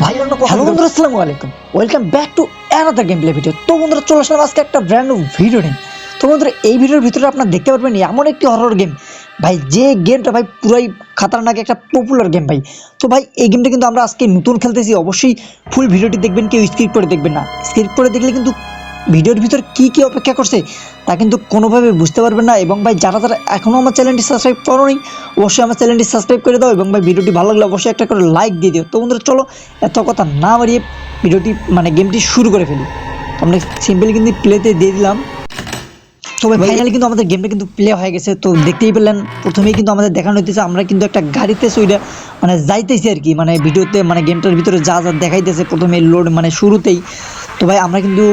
ভাই হ্যালো বন্ধুরা আসসালামু আলাইকুম। Welcome back to another game play video তো বন্ধুরা চলে আসলাম আজকে একটা ব্র্যান্ড ভিডিও নিয়ে। তো বন্ধুরা এই ভিডিওর ভিতরে আপনারা দেখতে পারবেন এমন একটি হরর গেম ভাই যে গেমটা ভাই পুরাই খাতারনাক একটা পপুলার গেম ভাই। তো ভাই এই গেমটা কিন্তু আমরা আজকে নতুন খেলতেছি। অবশ্যই ফুল ভিডিওটি দেখবেন কেউ স্ক্রিপ্ট করে দেখবেন না। স্ক্রিপ্ট করে দেখলে কিন্তু ভিডিওর ভিতর কি কি অপেক্ষা করছে তা কিন্তু কোনোভাবে বুঝতে পারবেন না এবং ভাই যারা যারা এখনও আমার চ্যানেলটি সাবস্ক্রাইব করোনি অবশ্যই আমার চ্যানেলটি সাবস্ক্রাইব করে দাও এবং ভাই ভিডিওটি ভালো লাগলে অবশ্যই একটা করে লাইক দিয়ে দিও। তো বন্ধুরা চলো এত কথা না বাড়িয়ে ভিডিওটি মানে গেমটি শুরু করে ফেলি। তো আমরা সিম্পলি কিন্তু প্লেতে দিয়ে দিলাম। তবে ফাইনালি কিন্তু আমাদের গেমটা কিন্তু প্লে হয়ে গেছে। তো দেখতেই পেলেন প্রথমেই কিন্তু আমাদের দেখানো হইতেছে আমরা কিন্তু একটা গাড়িতে সইটা মানে যাইতেছি আর কি। মানে ভিডিওতে মানে গেমটার ভিতরে যা যা দেখাইতেছে প্রথমে লোড মানে শুরুতেই। তো ভাই, আমরা কিন্তু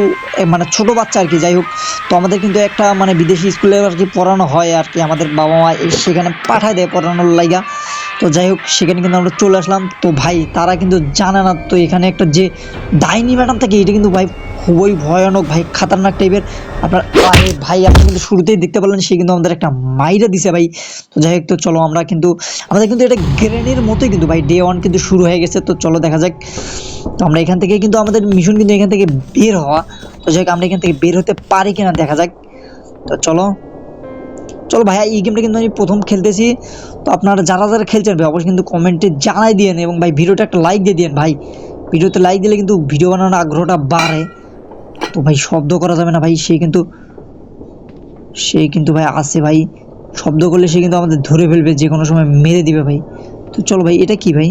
মানে ছোট বাচ্চা আর কি, যাই হোক। তো আমাদের কিন্তু একটা মানে বিদেশি স্কুলে আর কি পড়ানো হয় আর কি, আমাদের বাবা মা সেখানে পাঠায় দেয় পড়ানোর লাইগা। তো যাই হোক, সেখানে কিন্তু আমরা চলে আসলাম। তো ভাই, তারা কিন্তু জানে না, তো এখানে একটা যে ডাইনি ম্যাডাম থাকে, এটা কিন্তু ভাই খুবই ভয়ানক, ভাই, খাতারনাক টাইপের আপনার, আরে ভাই, আপনি কিন্তু শুরুতেই দেখতে পারলেন সে কিন্তু আমাদের একটা মাইরা দিছে, ভাই। তো যাই হোক, তো চলো আমরা কিন্তু, আমাদের কিন্তু এটা গ্রেনের মতোই কিন্তু, ভাই ডে ওয়ান কিন্তু শুরু হয়ে গেছে। তো চলো দেখা যাক। তো আমরা এখান থেকে কিন্তু আমাদের মিশন কিন্তু এখান থেকে বের হওয়া। তো যাই হোক, আমরা এখান থেকে বের হতে পারি কিনা দেখা যাক। তো চলো। চলো ভাইয়া, এই গেমটা কিন্তু আমি প্রথম খেলতেছি। তো আপনারা যারা যারা খেলছেন, ভাই, অবশ্যই কিন্তু কমেন্টে জানাই দিয়েন এবং, ভাই ভিডিওটা একটা লাইক দিয়ে দিয়েন, ভাই। ভিডিওতে লাইক দিলে কিন্তু ভিডিও বানানোর আগ্রহটা বাড়ে। তো ভাই শব্দ করা যাবে না ভাই, সে কিন্তু সে কিন্তু ভাই আসে ভাই। শব্দ করলে সে কিন্তু আমাদের ধরে ফেলবে, যে কোনো সময় মেরে দিবে ভাই। তো চলো ভাই, এটা কি ভাই?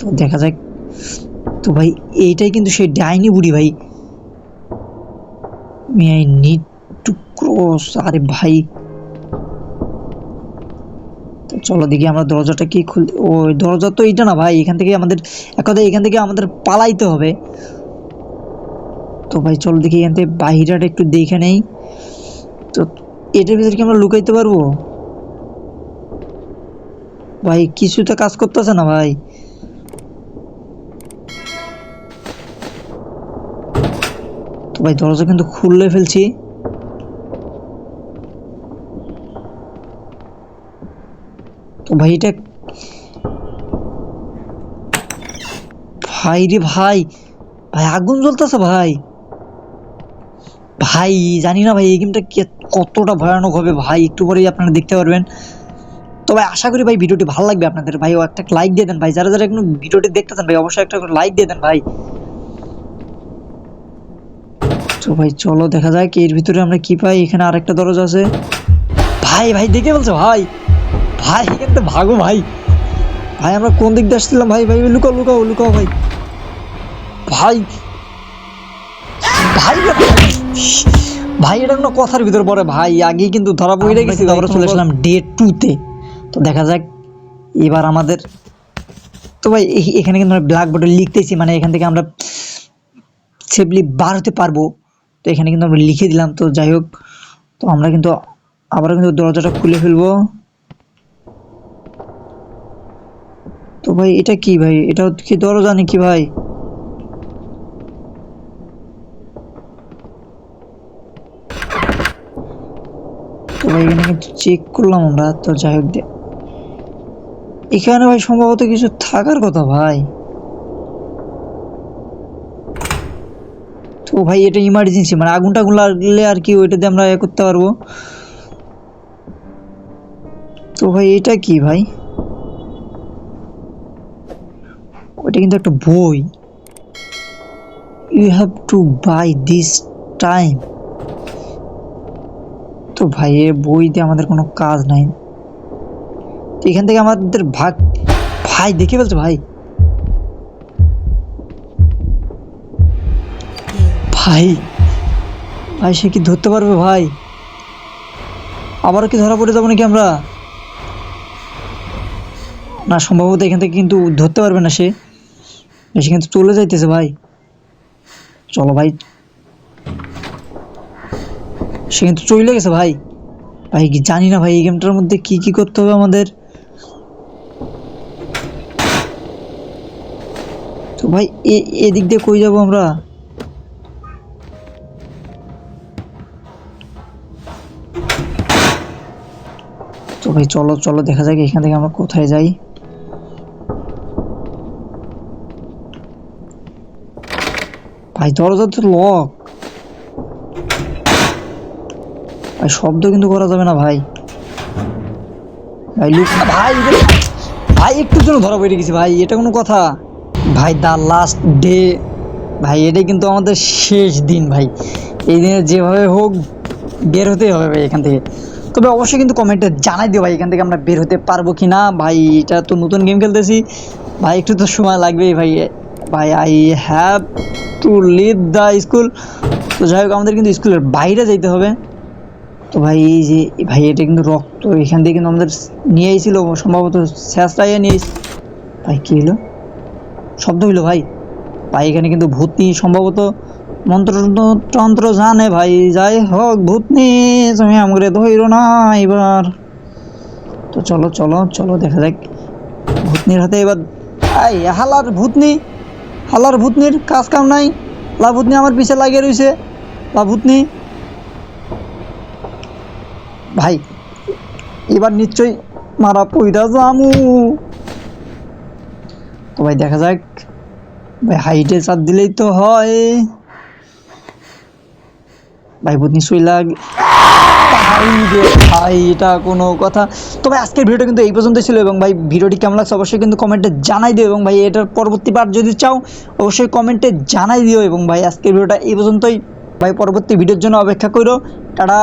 তো দেখা যাক। তো ভাই, এইটাই কিন্তু সেই ডাইনি বুড়ি ভাই। May I need to cross আরে ভাই। তো চলো দেখি আমরা দরজাটা কি খুল, ও, দরজা তো এইটা না ভাই, এখান থেকে আমাদের এক কথা এখান থেকে আমাদের পালাইতে হবে। তো ভাই, চলো দেখি এখান থেকে বাহিরাটা একটু দেখে নেই। তো এটার ভিতরে কি আমরা লুকাইতে পারব? ভাই, কিছুতে কাজ করতেছে না ভাই। তো ভাই, দরজা কিন্তু খুললে ফেলছি। তো ভাই, এটা ভাই রে ভাই ভাই, আগুন জ্বলতেছে ভাই। ভাই, জানি না ভাই, এই গেমটা কতটা ভয়ানক হবে? ভাই, একটু পরেই আপনারা দেখতে পারবেন। তো ভাই, আশা করি ভাই, ভিডিওটি ভালো লাগবে আপনাদের। ভাই, ও একটা লাইক দিয়ে দেন ভাই। যারা যারা এখনও ভিডিওটি দেখতেছেন ভাই, অবশ্যই একটা লাইক দিয়ে দেন ভাই। তো ভাই, চলো দেখা যাক, এর ভিতরে আমরা কি পাই। এখানে আরেকটা দরজা আছে। ভাই ভাই, দেখে বলছো ভাই? ভাই এখান থেকে ভাগো ভাই। ভাই, আমরা কোন দিক দিয়ে আসছিলাম ভাই? ভাই লুকাও লুকাও লুকাও ভাই ভাই ভাই ভাই। এটা কোনো কথার ভিতর পড়ে ভাই। আগে কিন্তু ধরা পড়ে গেছি আমরা চলে আসলাম ডে টুতে তো। দেখা যাক এবার আমাদের তো ভাই এখানে কিন্তু আমরা ব্ল্যাক বোর্ডে লিখতেছি মানে এখান থেকে আমরা সেফলি বার হতে পারব। তো এখানে কিন্তু আমরা লিখে দিলাম তো যাই হোক। তো আমরা কিন্তু আবার কিন্তু দরজাটা খুলে ফেলব। তো ভাই এটা কি ভাই? এটা কি দরজা নাকি ভাই? তো ভাই চেক করলাম আমরা, তো যাই হোক এখানে ভাই সম্ভবত কিছু থাকার কথা ভাই। তো ভাই এটা ইমার্জেন্সি মানে আগুন টাগুন লাগলে আর কি ওইটা দিয়ে আমরা এ করতে পারব। তো ভাই এটা কি ভাই? ওটা কিন্তু একটা বই। You have to buy this time তো ভাই এ বই দিয়ে আমাদের কোনো কাজ নাই। এখান থেকে আমাদের ভাগ ভাই, দেখে ফেলছে ভাই? ভাই ভাই, সে কি ধরতে পারবে ভাই? আবারও কি ধরা পড়ে যাব নাকি আমরা? না, সম্ভবত এখান থেকে কিন্তু ধরতে পারবে না সে। সে কিন্তু চলে যাইতেছে ভাই। চলো ভাই সে কিন্তু চলে গেছে ভাই। ভাই জানি না ভাই, এই গেমটার মধ্যে কি কি করতে হবে আমাদের? তো ভাই এদিক দিয়ে কই যাব আমরা? তো ভাই, চলো চলো, দেখা যাক এখান থেকে আমরা কোথায় যাই। ভাই, দরজা তো লক শব্দ কিন্তু করা যাবে না ভাই। ভাই ভাই ভাই একটু জন্য ধরা পড়ে গেছি ভাই, এটা কোনো কথা। ভাই, দা লাস্ট ডে ভাই, এটাই কিন্তু আমাদের শেষ দিন ভাই। এই দিনে যেভাবে হোক বের হতেই হবে ভাই এখান থেকে। তবে অবশ্যই কিন্তু কমেন্টে জানাই দিও ভাই এখান থেকে আমরা বের হতে পারব কি না ভাই, এটা তো নতুন গেম খেলতেছি। ভাই, একটু তো সময় লাগবেই ভাই। ভাই I have to leave the school তো যাই হোক, আমাদের কিন্তু স্কুলের বাইরে যেতে হবে। তো ভাই, এই যে, ভাই, এটা কিন্তু রক্ত। এখান থেকে কিন্তু আমাদের নিয়ে এসেছিল সম্ভবত শেষটাইয়া নিয়ে ভাই, কী হলো? শব্দ হইল, ভাই। ভাই, এখানে কিন্তু ভূতনি, সম্ভবত মন্ত্র তন্ত্র জানে, ভাই। যাই হোক, ভূতনি, তুমি আমাকে ধইরো না এবার। তো চলো চলো চলো, দেখা যাক। ভূতনির হাতে এবার, আই, হালার ভূতনি। হালার ভূতনির কাজ কাম নাই। লা ভূতনি আমার পিছে লাগিয়ে রইছে। লা ভূতনি ভাই, এবার নিশ্চয়ই মারা পইরা জামু তো ভাই, দেখা যাক। ভাই, হাইটে চাপ দিলেই তো হয়। ভাই শুই লাগ ভাই এটা কোনো কথা। তো ভাই, আজকের ভিডিওটা কিন্তু এই পর্যন্ত ছিল এবং ভাই, ভিডিওটি কেমন লাগছে অবশ্যই কিন্তু কমেন্টে জানাই দিও এবং ভাই, এটার পরবর্তী পার্ট যদি চাও, অবশ্যই কমেন্টে জানাই দিও এবং ভাই, আজকের ভিডিওটা এই পর্যন্তই। ভাই, পরবর্তী ভিডিওর জন্য অপেক্ষা করো। টাটা।